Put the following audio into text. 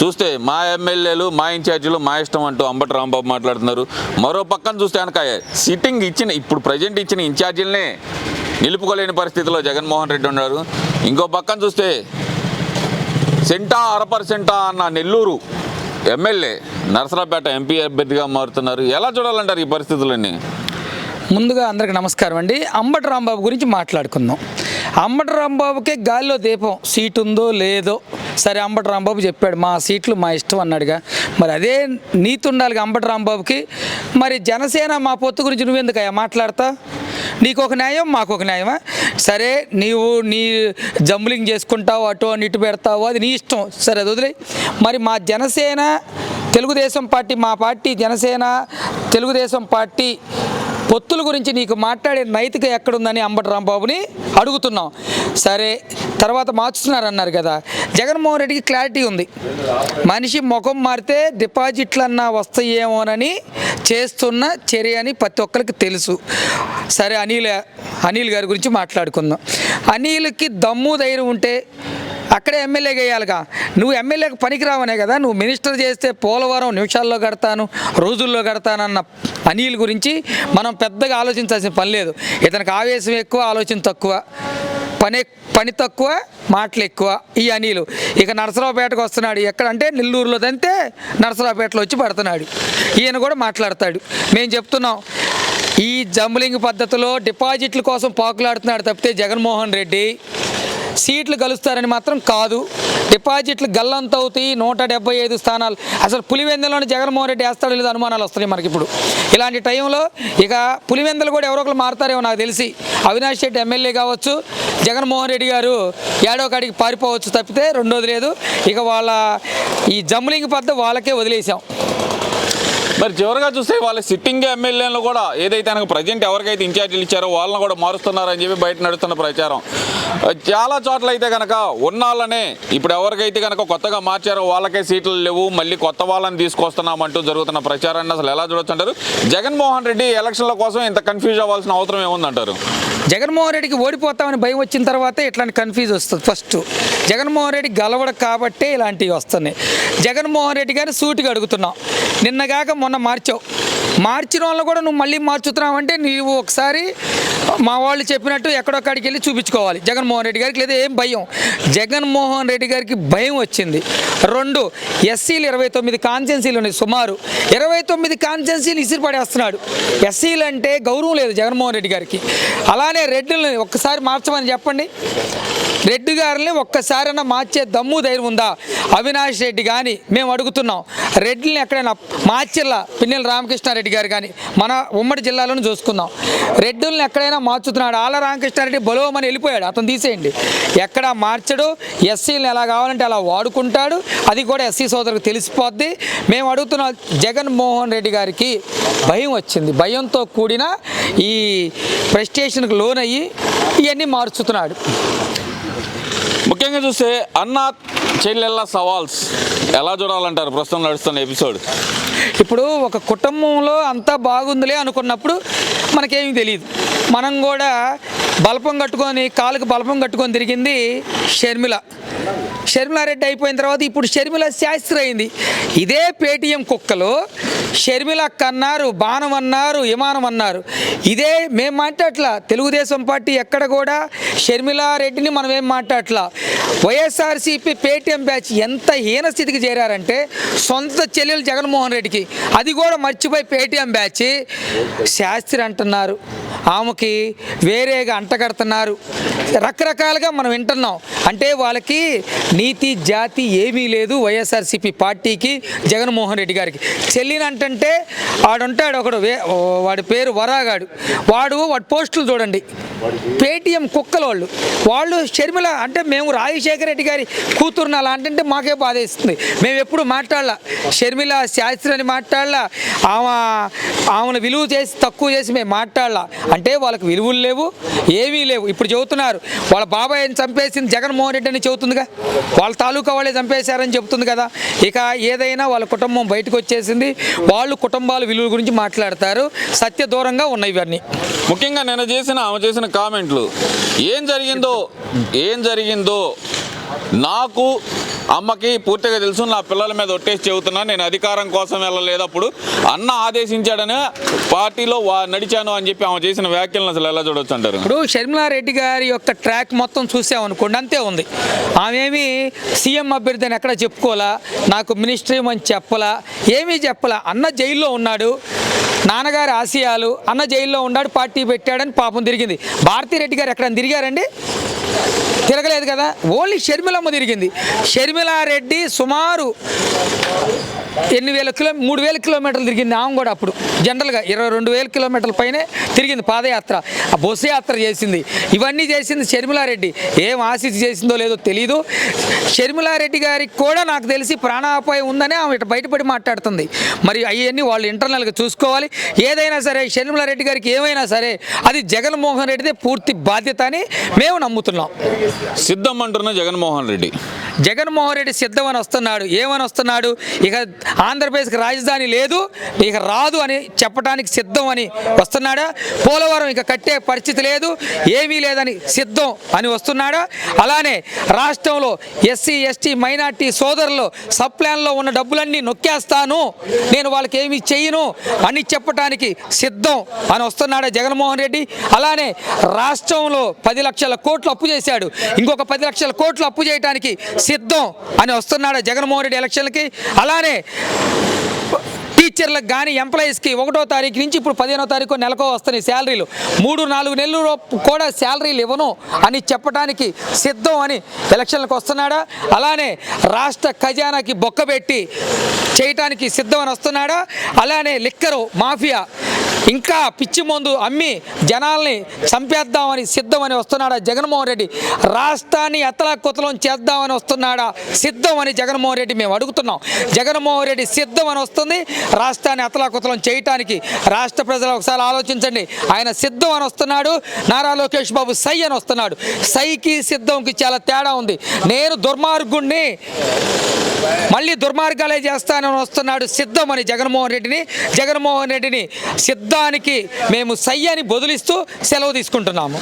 చూస్తే మా ఎమ్మెల్యేలు మా ఇన్ఛార్జీలు మా ఇష్టం అంటూ అంబటి రాంబాబు మాట్లాడుతున్నారు. మరో పక్కన చూస్తే కనుక సిట్టింగ్ ఇచ్చిన ఇప్పుడు ప్రజెంట్ ఇచ్చిన ఇన్ఛార్జీలనే నిలుపుకోలేని పరిస్థితిలో జగన్మోహన్ రెడ్డి ఉన్నారు. ఇంకో పక్కన చూస్తే సెంటా అర పర్సెంటా అన్న నెల్లూరు ఎమ్మెల్యే నరసరాపేట ఎంపీ అభ్యర్థిగా మారుతున్నారు. ఎలా చూడాలంటారు ఈ పరిస్థితులన్నీ? ముందుగా అందరికి నమస్కారం అండి. అంబటి రాంబాబు గురించి మాట్లాడుకుందాం. అంబటి రాంబాబుకే గాలిలో దీపం. సీటు ఉందో లేదో. సరే అంబటి రాంబాబు చెప్పాడు మా సీట్లు మా ఇష్టం అన్నాడుగా. మరి అదే నీతి ఉండాలి అంబటి రాంబాబుకి. మరి జనసేన మా పొత్తు గురించి నువ్వెందుకయ్యా మాట్లాడతా? నీకు ఒక న్యాయం మాకు ఒక న్యాయమా? సరే నీవు నీ జంబులింగ్ చేసుకుంటావు అటు అని ఇటు పెడతావు అది నీ ఇష్టం. సరే అది వదిలే మరి మా జనసేన తెలుగుదేశం పార్టీ మా పార్టీ జనసేన తెలుగుదేశం పార్టీ పొత్తుల గురించి నీకు మాట్లాడే నైతిక ఎక్కడుందని అంబటి రాంబాబుని అడుగుతున్నాం. సరే తర్వాత మార్చుతున్నారన్నారు కదా. జగన్మోహన్ రెడ్డికి క్లారిటీ ఉంది. మనిషి ముఖం మారితే డిపాజిట్లన్నా వస్తాయేమోనని చేస్తున్న చర్య అని ప్రతి ఒక్కరికి తెలుసు. సరే అనిల్ అనిల్ గారి గురించి మాట్లాడుకుందాం. అనిల్కి దమ్ము ధైర్యం ఉంటే అక్కడే ఎమ్మెల్యేగా వేయాలిగా. నువ్వు ఎమ్మెల్యేకి పనికిరావనే కదా నువ్వు మినిస్టర్ చేస్తే పోలవరం నిమిషాల్లో కడతాను రోజుల్లో కడతానన్న అనిల్ గురించి మనం పెద్దగా ఆలోచించాల్సిన పని లేదు. ఇతనికి ఆవేశం ఎక్కువ ఆలోచన తక్కువ పని పని తక్కువ మాటలు ఎక్కువ ఈ అనిలు. ఇక నరసరావుపేటకు వస్తున్నాడు. ఎక్కడంటే నెల్లూరులో తంతే నరసరావుపేటలో వచ్చి పడుతున్నాడు. ఈయన కూడా మాట్లాడతాడు. మేము చెప్తున్నాం ఈ జంబలింగ్ పద్ధతిలో డిపాజిట్ల కోసం పాకులాడుతున్నాడు తప్పితే జగన్మోహన్ రెడ్డి సీట్లు కలుస్తారని మాత్రం కాదు. డిపాజిట్లు గల్లంత అవుతాయి. నూట డెబ్బై ఐదు స్థానాలు. అసలు పులివెందులోని జగన్మోహన్ రెడ్డి వేస్తాడో లేదో అనుమానాలు వస్తున్నాయి మనకి ఇప్పుడు. ఇలాంటి టైంలో ఇక పులివెందులు కూడా ఎవరో ఒకరు మారుతారేమో నాకు తెలిసి. అవినాష్ రెడ్డి ఎమ్మెల్యే కావచ్చు జగన్మోహన్ రెడ్డి గారు ఏడో కాడికి పారిపోవచ్చు తప్పితే రెండోది లేదు. ఇక వాళ్ళ ఈ జంబలింగ్ పద్ధతి వాళ్ళకే వదిలేసాం మరి చివరిగా చూస్తే వాళ్ళ సిట్టింగ్ ఎమ్మెల్యేలు కూడా ఏదైతే కనుక ప్రజెంట్ ఎవరికైతే ఇన్ఛార్జీలు ఇచ్చారో వాళ్ళని కూడా మారుస్తున్నారని చెప్పి బయట నడుస్తున్న ప్రచారం. చాలా చోట్ల అయితే కనుక ఉన్నాళ్ళనే ఇప్పుడు ఎవరికైతే కనుక కొత్తగా మార్చారో వాళ్ళకే సీట్లు లేవు మళ్ళీ కొత్త వాళ్ళని తీసుకొస్తున్నామంటూ జరుగుతున్న ప్రచారాన్ని అసలు ఎలా చూడొచ్చు అంటారు? జగన్మోహన్ రెడ్డి ఎలక్షన్ల కోసం ఇంత కన్ఫ్యూజ్ అవ్వాల్సిన అవసరం ఏముందంటారు? జగన్మోహన్ రెడ్డికి ఓడిపోతామని భయం వచ్చిన తర్వాతే ఇట్లాంటి కన్ఫ్యూజ్ వస్తుంది ఫస్ట్ జగన్మోహన్ రెడ్డి గెలవడు కాబట్టే ఇలాంటివి వస్తున్నాయి. జగన్మోహన్ రెడ్డి గారిని సూటిగా అడుగుతున్నాం. నిన్నగాక మొన్న మార్చావు. మార్చిన వాళ్ళు కూడా నువ్వు మళ్ళీ మార్చుతున్నావు అంటే నీవు ఒకసారి మా వాళ్ళు చెప్పినట్టు ఎక్కడొక్కడికి వెళ్ళి చూపించుకోవాలి. జగన్మోహన్ రెడ్డి గారికి లేదా ఏం భయం? జగన్మోహన్ రెడ్డి గారికి భయం వచ్చింది. రెండు ఎస్సీలు ఇరవై తొమ్మిది కాన్సెన్సీలు ఉన్నాయి సుమారు. ఇరవై తొమ్మిది కాన్సెన్సీలు ఇసిరి పడేస్తున్నాడు. ఎస్సీలు అంటే గౌరవం లేదు జగన్మోహన్ రెడ్డి గారికి. అలానే రెడ్డిని ఒక్కసారి మార్చమని చెప్పండి. రెడ్డి గారిని ఒక్కసారైనా మార్చే దమ్ము ధైర్యం ఉందా? అవినాష్ రెడ్డి కానీ మేము అడుగుతున్నాం. రెడ్డిని ఎక్కడైనా మార్చిల్లా పిన్నెల రామకృష్ణారెడ్డి గారు కానీ మన ఉమ్మడి జిల్లాలోనే చూసుకుందాం. రెడ్డుల్ని ఎక్కడైనా మార్చుతున్నాడు. ఆల రామకృష్ణారెడ్డి బలోమని వెళ్ళిపోయాడు. అతను తీసేయండి. ఎక్కడ మార్చడు? ఎస్సీలను ఎలా కావాలంటే అలా వాడుకుంటాడు. అది కూడా ఎస్సీ సోదరులకు తెలిసిపోద్ది. మేము అడుగుతున్నాం జగన్మోహన్ రెడ్డి గారికి భయం వచ్చింది. భయంతో కూడిన ఈ ప్రెస్టేషన్కి లోనయ్యి ఇవన్నీ మార్చుతున్నాడు. ముఖ్యంగా చూస్తే అన్న చెల్లెళ్ళ సవాల్స్ ఎలా చూడాలంటారు? ప్రస్తుతం నడుస్తున్న ఎపిసోడ్. ఇప్పుడు ఒక కుటుంబంలో అంతా బాగుందిలే అనుకున్నప్పుడు మనకేమీ తెలియదు మనం కూడా బల్పం కట్టుకొని కాలుకి బల్పం కట్టుకొని తిరిగింది షర్మిల. షర్మిలారెడ్డి అయిపోయిన తర్వాత ఇప్పుడు షర్మిల శాస్త్రి అయింది. ఇదే పేటీఎం కుక్కలు షర్మిల అన్నారు బాణం అన్నారు విమానం అన్నారు. ఇదే మేము మాట్లాడట్లా. తెలుగుదేశం పార్టీ ఎక్కడ కూడా షర్మిలారెడ్డిని మనం ఏం మాట్లాడట్లా. వైఎస్ఆర్సీపీ పేటీఎం బ్యాచ్ ఎంత హీన స్థితికి చేరారంటే సొంత చెల్లెలు జగన్మోహన్ రెడ్డికి. అది కూడా మర్చిపోయి పేటీఎం బ్యాచ్ శాస్త్రి అంటున్నారు. ఆమెకి వేరేగా అంటగడుతున్నారు రకరకాలుగా మనం వింటున్నాం. అంటే వాళ్ళకి నీతి జాతి ఏమీ లేదు వైఎస్ఆర్సీపీ పార్టీకి జగన్మోహన్ రెడ్డి గారికి. ఏంటంటే వాడుంటాడు ఒకడు వే వాడి పేరు వరాగాడు. వాడు వాడి పోస్టులు చూడండి. పేటీఎం కుక్కల వాళ్ళు వాళ్ళు షర్మిల అంటే మేము రాజశేఖర రెడ్డి గారి కూతురుని అలా అంటే మాకే బాధేస్తుంది. మేము ఎప్పుడు మాట్లాడలా. షర్మిల శాస్త్రి అని మాట్లాడలా. ఆమె ఆమెను విలువ చేసి తక్కువ చేసి మేము మాట్లాడలా. అంటే వాళ్ళకి విలువలు లేవు ఏమీ లేవు. ఇప్పుడు చెబుతున్నారు వాళ్ళ బాబాయ్ని చంపేసింది జగన్మోహన్ రెడ్డి అని చెబుతుందిగా. వాళ్ళ తాలూకా వాళ్ళే చంపేశారని చెబుతుంది కదా. ఇక ఏదైనా వాళ్ళ కుటుంబం బయటకు వచ్చేసింది. వాళ్ళు కుటుంబాల విలువ గురించి మాట్లాడతారు. సత్య దూరంగా ఉన్నాయి ఇవన్నీ. ముఖ్యంగా నేను చేసిన ఆమె చేసిన కామెంట్లు. ఏం జరిగిందో ఏం జరిగిందో నాకు అమ్మకి పూర్తిగా తెలుసు నా పిల్లల మీద ఒట్టేసి చెబుతున్నాను నేను అధికారం కోసం వెళ్ళలేదు అప్పుడు. అన్న ఆదేశించాడని పార్టీలో వా నడిచాను అని చెప్పి ఆమె చేసిన వ్యాఖ్యలను అసలు ఎలా చూడొచ్చు అంటారు? ఇప్పుడు షర్మిలారెడ్డి గారి యొక్క ట్రాక్ మొత్తం చూసామనుకోండి అంతే ఉంది. ఆమెమి సీఎం అభ్యర్థి అని ఎక్కడ చెప్పుకోవాలా నాకు మినిస్ట్రీ అని చెప్పలా ఏమీ చెప్పలా అన్న జైల్లో ఉన్నాడు నాన్నగారి ఆశయాలు అన్న జైల్లో ఉన్నాడు పార్టీ పెట్టాడని పాపం తిరిగింది. భారతీరెడ్డి గారు ఎక్కడ తిరిగారండి? తిరగలేదు కదా? ఓన్లీ షర్మిలమ్మ తిరిగింది. షర్మిలారెడ్డి సుమారు ఎన్ని వేల కిలో మూడు వేల కిలోమీటర్లు తిరిగింది ఆమె కూడా అప్పుడు. జనరల్గా ఇరవై రెండు వేల కిలోమీటర్ల పైనే తిరిగింది పాదయాత్ర. ఆ బస్సు యాత్ర చేసింది. ఇవన్నీ చేసింది షర్మిలారెడ్డి. ఏం ఆశించి చేసిందో లేదో తెలీదు. షర్మిలారెడ్డి గారికి కూడా నాకు తెలిసి ప్రాణాపాయం ఉందని ఆమె ఇటు బయటపడి మాట్లాడుతుంది. మరి అవన్నీ వాళ్ళు ఇంటర్నల్గా చూసుకోవాలి. ఏదైనా సరే షర్మిలారెడ్డి గారికి ఏమైనా సరే అది జగన్మోహన్ రెడ్డిదే పూర్తి బాధ్యత అని మేము నమ్ముతున్నాం. సిద్ధం అంటున్న జగన్మోహన్ రెడ్డి. జగన్మోహన్ రెడ్డి సిద్ధమని వస్తున్నాడు. ఏమని వస్తున్నాడు? ఇక ఆంధ్రప్రదేశ్కి రాజధాని లేదు ఇక రాదు అని చెప్పడానికి సిద్ధం అని వస్తున్నాడా? పోలవరం ఇక కట్టే పరిస్థితి లేదు ఏమీ లేదని సిద్ధం అని వస్తున్నాడా? అలానే రాష్ట్రంలో ఎస్సీ ఎస్టీ మైనార్టీ సోదరులు సబ్ ప్లాన్లో ఉన్న డబ్బులన్నీ నొక్కేస్తాను నేను వాళ్ళకి ఏమీ చెయ్యను అని చెప్పడానికి సిద్ధం అని వస్తున్నాడా జగన్మోహన్ రెడ్డి? అలానే రాష్ట్రంలో పది లక్షల కోట్లు అప్పు చేశాడు ఇంకొక పది లక్షల కోట్లు అప్పు చేయడానికి సిద్ధం అని వస్తున్నాడా జగన్మోహన్ రెడ్డి ఎలక్షన్లకి? అలానే టీచర్లకు కానీ ఎంప్లాయీస్కి ఒకటో తారీఖు నుంచి ఇప్పుడు పదిహేనో తారీఖు నెలకో వస్తున్నాయి శాలరీలు. మూడు నాలుగు నెలలు కూడా శాలరీలు ఇవ్వను అని చెప్పడానికి సిద్ధం అని ఎలక్షన్లకు వస్తున్నాడా? అలానే రాష్ట్ర ఖజానాకి బొక్కబెట్టి చేయటానికి సిద్ధం అని వస్తున్నాడా? అలానే లిక్కరు మాఫియా ఇంకా పిచ్చి మందు అమ్మి జనాల్ని చంపేద్దామని సిద్ధమని వస్తున్నాడా జగన్మోహన్ రెడ్డి? రాష్ట్రాన్ని అతలాకుతలం చేద్దామని వస్తున్నాడా సిద్ధం అని జగన్మోహన్ రెడ్డి మేము అడుగుతున్నాం. జగన్మోహన్ రెడ్డి సిద్ధం అని వస్తుంది రాష్ట్రాన్ని అతలాకుతలం చేయటానికి. రాష్ట్ర ప్రజలు ఒకసారి ఆలోచించండి. ఆయన సిద్ధం అని వస్తున్నాడు నారా లోకేష్ బాబు సై అని వస్తున్నాడు. సైకి సిద్ధంకి చాలా తేడా ఉంది. నేను దుర్మార్గుణ్ణి మళ్ళీ దుర్మార్గాలే చేస్తానని వస్తున్నాడు సిద్ధం అని జగన్మోహన్ రెడ్డిని. జగన్మోహన్ రెడ్డిని సిద్ధానికి మేము సై బదులిస్తూ సెలవు తీసుకుంటున్నాము.